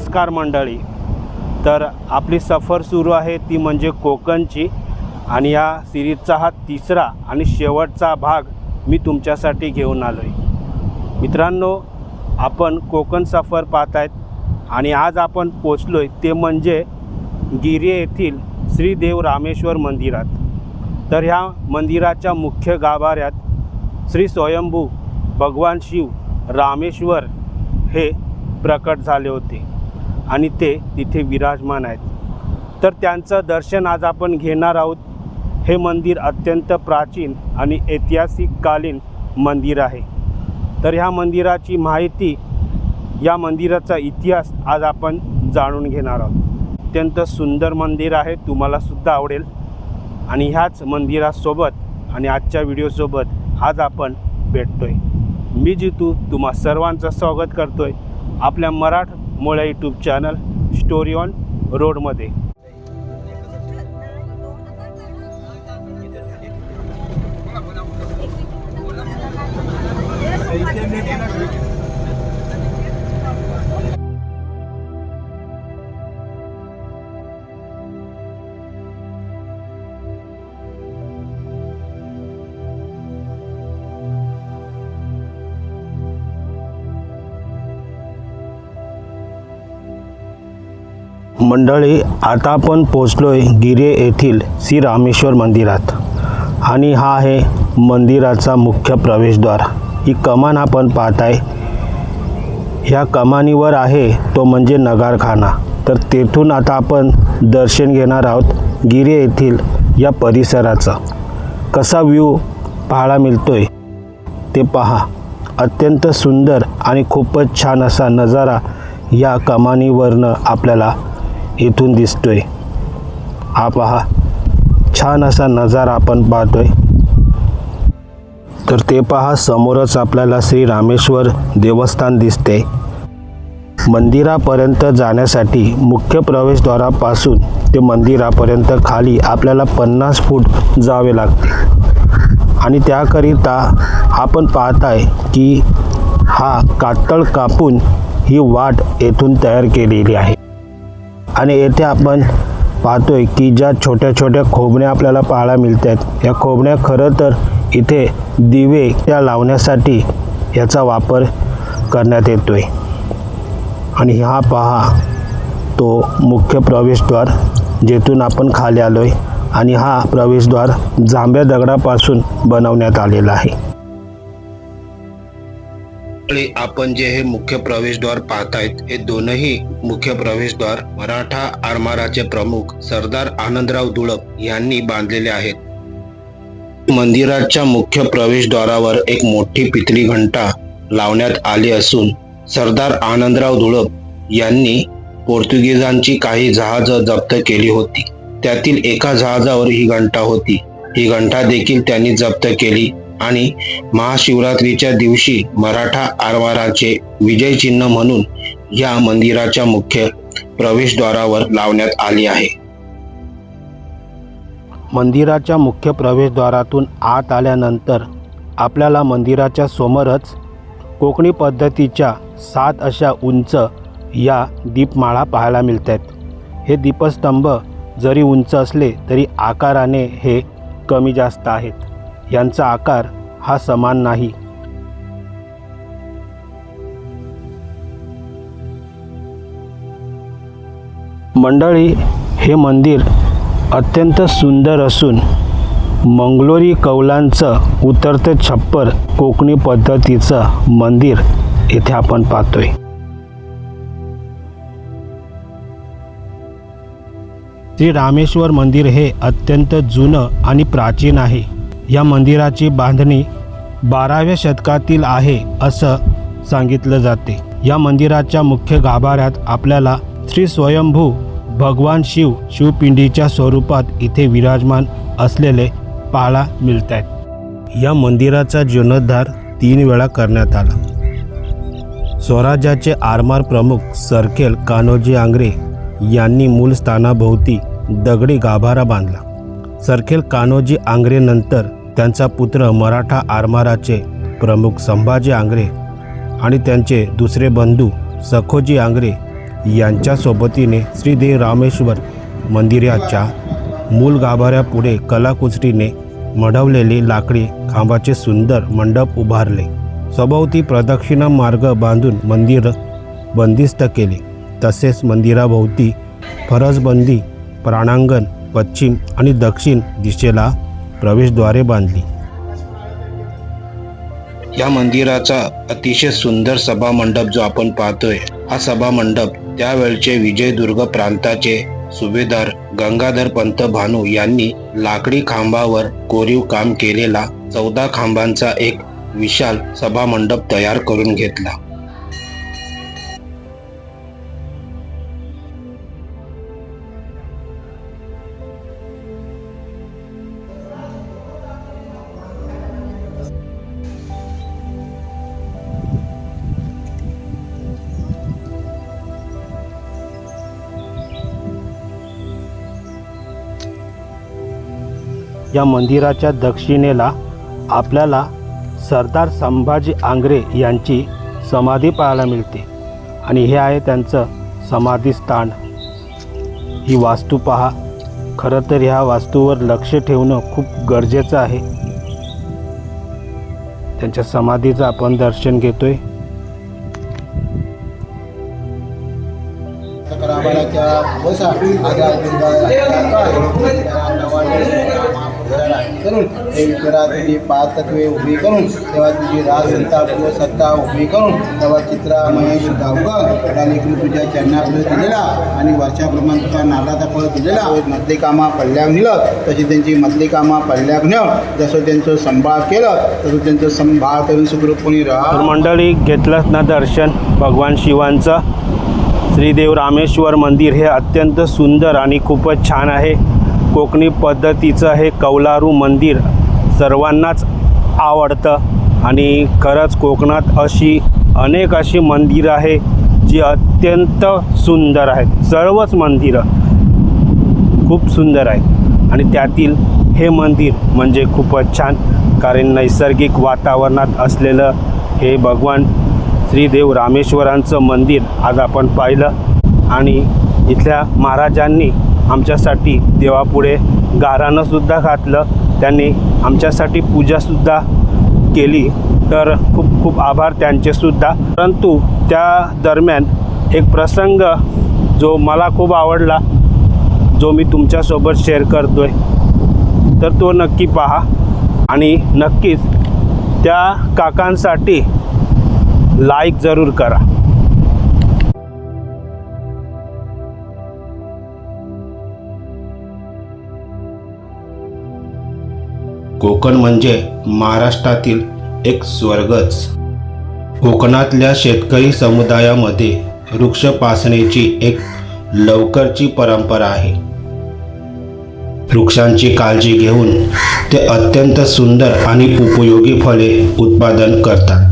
नमस्कार मंडळी. तर आपली सफर सुरू आहे ती म्हणजे कोकणची आणि या सिरीजचा हा तिसरा आणि शेवटचा भाग मी तुमच्यासाठी घेऊन आलो आहे मित्रांनो आपण कोकण सफर पाहत आहेत आणि आज आपण पोचलो आहे ते म्हणजे गिरे येथील श्रीदेव रामेश्वर मंदिरात. तर ह्या मंदिराच्या मुख्य गाभाऱ्यात श्री स्वयंभू भगवान शिव रामेश्वर हे प्रकट झाले होते. आणि ते तिथे विराजमान आहेत. तर त्यांचं दर्शन आज आपण घेणार आहोत. हे मंदिर अत्यंत प्राचीन आणि ऐतिहासिककालीन मंदिर आहे. तर ह्या मंदिराची माहिती या मंदिराचा इतिहास आज आपण जाणून घेणार आहोत. अत्यंत सुंदर मंदिर आहे तुम्हालासुद्धा आवडेल. आणि ह्याच मंदिरासोबत आणि आजच्या व्हिडिओसोबत आज आपण भेटतो आहे मी जितू तुम्हा सर्वांचं स्वागत करतो आहे आपल्या मराठ मुळा यूट्यूब चॅनल स्टोरी ऑन रोडमध्ये मंडळी आता आपण पोचलो आहे गिरे येथील श्री रामेश्वर मंदिरात. आणि हा आहे मंदिराचा मुख्य प्रवेशद्वार. ही कमान आपण पाहत आहे ह्या कमानीवर आहे तो म्हणजे नगारखाना. तर तेथून आता आपण दर्शन घेणार आहोत गिरे येथील या परिसराचा. कसा व्ह्यू पाहायला मिळतोय? ते पहा. अत्यंत सुंदर आणि खूपच छान असा नजारा या कमानीवरनं आपल्याला इथून दिसतोय. हा पहा छान असा नजारा आपण पाहतोय. तर ते पहा समोरच आपल्याला श्री रामेश्वर देवस्थान दिसते. मंदिरापर्यंत जाण्यासाठी मुख्य प्रवेशद्वारापासून ते मंदिरापर्यंत खाली आपल्याला पन्नास फूट जावे लागते. आणि त्याकरिता आपण पाहताय की हा कातळ कापून ही वाट येथून तयार केलेली आहे. आणि येथे आपण पाहतोय की ज्या छोट्या छोट्या खोबण्या आपल्याला पाहायला मिळत आहेत या खोबण्या खरं तर इथे दिवे त्या लावण्यासाठी याचा वापर करण्यात येतो आहे आणि हा पहा तो मुख्य प्रवेशद्वार जेथून आपण खाली आलो आहे आणि हा प्रवेशद्वार जांभ्या दगडापासून बनवण्यात आलेला आहे. आणि आपण जे हे मुख्य प्रवेशद्वार पाहतायत हे दोनही मुख्य प्रवेशद्वार मराठा आरमाराचे प्रमुख सरदार आनंदराव दुळप यांनी बांधलेले आहेत. मंदिराच्या मुख्य प्रवेशद्वारावर एक मोठी पितळी घंटा लावण्यात आली असून सरदार आनंदराव धुळप यांनी पोर्तुगीजांची काही जहाज जप्त केली होती. त्यातील एका जहाजावर ही घंटा होती. ही घंटा देखील त्यांनी जप्त केली. आणि महाशिवरात्रीच्या दिवशी मराठा आरवाराचे विजय चिन्ह म्हणून या मंदिराच्या मुख्य प्रवेशद्वारावर लावण्यात आली आहे. मंदिराच्या मुख्य प्रवेशद्वारातून आत आल्यानंतर आपल्याला मंदिराच्या समोरच कोकणी पद्धतीच्या सात अशा उंच या दीपमाळा पाहायला मिळत आहेत हे दीपस्तंभ जरी उंच असले तरी आकाराने हे कमी जास्त आहेत. यांचा आकार हा समान नाही. मंडळी हे मंदिर अत्यंत सुंदर असून मंगलोरी कौलांचं उतरते छप्पर कोकणी पद्धतीचं मंदिर येथे आपण पाहतोय. श्री रामेश्वर मंदिर हे अत्यंत जुनं आणि प्राचीन आहे. या मंदिराची बांधणी बाराव्या शतकातील आहे असं सांगितलं जाते. या मंदिराच्या मुख्य गाभाऱ्यात आपल्याला श्री स्वयंभू भगवान शिव शिवपिंडीच्या स्वरूपात इथे विराजमान असलेले पाळा मिळत आहेत या मंदिराचा जीर्णोद्धार तीन वेळा करण्यात आला. स्वराज्याचे आरमार प्रमुख सरखेल कान्होजी आंग्रे यांनी मूल स्थानाभोवती दगडी गाभारा बांधला. सरखेल कान्होजी आंग्रेनंतर त्यांचा पुत्र मराठा आरमाराचे प्रमुख संभाजी आंग्रे आणि त्यांचे दुसरे बंधू सखोजी आंग्रे यांच्या सोबतीने रामेश्वर मंदिराच्या मूल गाभाऱ्यापुढे कलाकुसरीने मढवलेली लाकडी खांबाचे सुंदर मंडप उभारले. सभोवती प्रदक्षिणा मार्ग बांधून मंदिर बंदिस्त केले. तसेच मंदिराभोवती फरसबंदी प्राणांगण पश्चिम आणि दक्षिण दिशेला प्रवेशद्वारे बांधली. या मंदिराचा अतिशय सुंदर सभा मंडप जो आपण पाहतोय हा सभा मंडप त्यावेळचे विजयदुर्ग प्रांताचे सुभेदार गंगाधर पंत भानू यांनी लाकडी खांबावर कोरीव काम केलेला चौदा खांबांचा एक विशाल सभा मंडप तयार करून घेतला. या मंदिराच्या दक्षिणेला आपल्याला सरदार संभाजी आंग्रे यांची समाधी पाहायला मिळते. आणि हे आहे त्यांचं समाधीस्थान. ही वास्तू पहा. खरं तर ह्या वास्तूवर लक्ष ठेवणं खूप गरजेचं आहे. त्यांच्या समाधीचं आपण दर्शन घेतोय. करामाच्या घराला करून ते तुझी पाच तत्वे उभी करून तेव्हा तुझी राजसत्ता पूर्व सत्ता उभी करून तेव्हा चित्रा महेश गावकर त्या लेखून तुझ्या चरणापुढे दिलेला आणि वर्षाप्रमाणे तुझ्या नालाचा फळ दिलेला. मधली कामा पडल्यावर नेलं तशी त्यांची मधली कामा पडल्यावर नेलं जसं त्यांचं संभाळ केलं तसं त्यांचं संभाळ करून सुखरूपपणे राहा. मंडळी घेतलं ना दर्शन भगवान शिवांचं? श्रीदेव रामेश्वर मंदिर हे अत्यंत सुंदर आणि खूपच छान आहे. कोकणी पद्धतीचं हे कौलारू मंदिर सर्वांनाच आवडतं. आणि खरंच कोकणात अशी अनेक अशी मंदिरं आहे जी अत्यंत सुंदर आहेत. सर्वच मंदिरं खूप सुंदर आहेत. आणि त्यातील हे मंदिर म्हणजे खूपच छान कारण नैसर्गिक वातावरणात असलेलं हे भगवान श्रीदेव रामेश्वरांचं मंदिर आज आपण पाहिलं. आणि इथल्या महाराजांनी आमच्यासाठी देवापुढे गारानंसुद्धा घातलं. त्यांनी आमच्यासाठी पूजासुद्धा केली. तर खूप खूप आभार त्यांचेसुद्धा परंतु त्या दरम्यान एक प्रसंग जो मला खूप आवडला जो मी तुमच्यासोबत शेअर करतो आहे तर तो नक्की पहा. आणि नक्कीच त्या काकांसाठी लाईक जरूर करा. कोकण म्हणजे महाराष्ट्रातील एक स्वर्गच. कोकणातल्या शेतकरी समुदायामध्ये वृक्षपासनेची एक लवकरची परंपरा आहे. वृक्षांची काळजी घेऊन ते अत्यंत सुंदर आणि उपयोगी फळे उत्पादन करतात.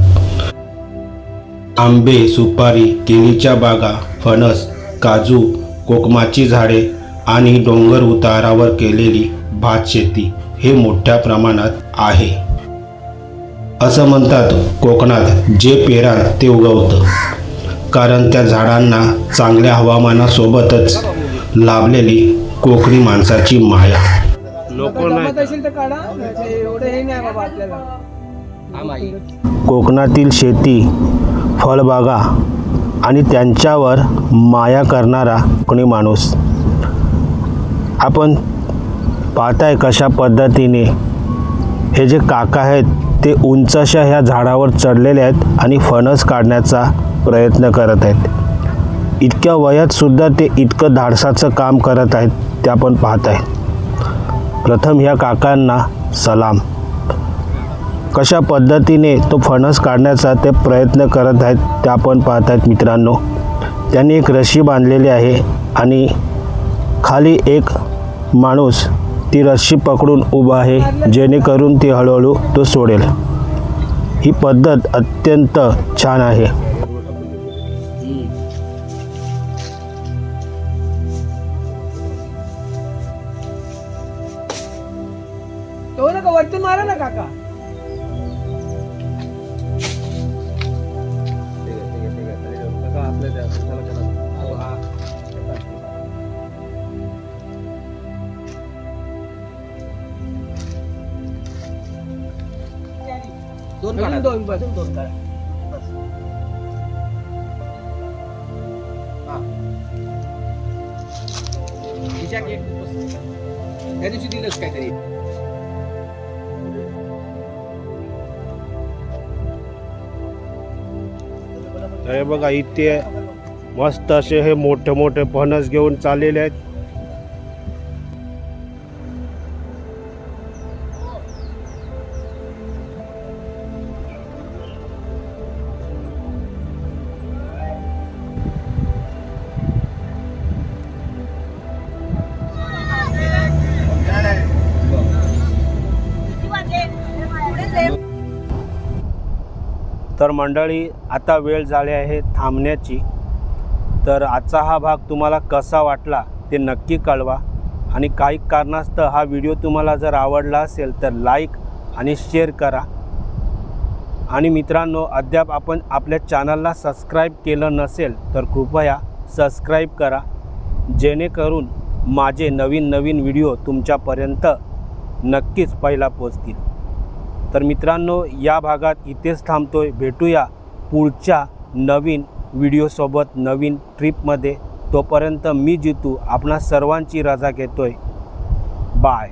आंबे सुपारी केळीच्या बागा फणस काजू कोकमाची झाडे आणि डोंगर उतारावर केलेली भात शेती हे मोठ्या प्रमाणात आहे. असं म्हणतात कोकणात जे पेराल ते उगवतं. कारण त्या झाडांना चांगल्या हवामानासोबतच लाभलेली कोकणी माणसाची माया. लोक जमत असेल तर काढा नाहीतर एवढं हे नाही बाबा आपल्याला. कोकणातील शेती फळबागा आणि त्यांच्यावर माया करणारा कोणी माणूस. आपण पाहताय कशा पद्धतीने हे जे काका आहेत ते उंचशा ह्या झाडावर चढलेले आहेत आणि फणस काढण्याचा प्रयत्न करत आहेत. इतक्या वयात सुद्धा ते इतकं धाडसाचं काम करत आहेत ते आपण पाहत आहे प्रथम ह्या काकांना सलाम. कशा पद्धतीने तो फणस काढण्याचा ते प्रयत्न करत आहेत ते आपण पाहत आहेत मित्रांनो. त्यांनी एक रशी बांधलेली आहे आणि खाली एक माणूस ती रस्सी पकडून उभा आहे जेणेकरून ती हळूहळू तो सोडेल. ही पद्धत अत्यंत छान आहे. तो नका वरतून मारा ना काका. दोन काढा दोन बस. दोन काढा. हा. त्या दिवशी दिलंच काहीतरी तर हे बघा इथे मस्त असे हे मोठे मोठे फणस घेऊन चाललेले आहेत तर मंडळी आता वेळ झाली आहे थांबण्याची. तर आजचा हा भाग तुम्हाला कसा वाटला ते नक्की कळवा. आणि काही कारणास्तव हा व्हिडिओ तुम्हाला जर आवडला असेल तर लाईक आणि शेअर करा. आणि मित्रांनो अद्याप आपण आपल्या चॅनलला सबस्क्राईब केलं नसेल तर कृपया सबस्क्राईब करा. जेणेकरून माझे नवीन नवीन व्हिडिओ तुमच्यापर्यंत नक्कीच पहिला पोचतील. तर मित्रांनो या भागात इथेच थांबतोय. भेटूया पुढच्या नवीन व्हिडिओसोबत नवीन ट्रिपमध्ये. तोपर्यंत मी जितू आपणा सर्वांची रजा घेतोय. बाय.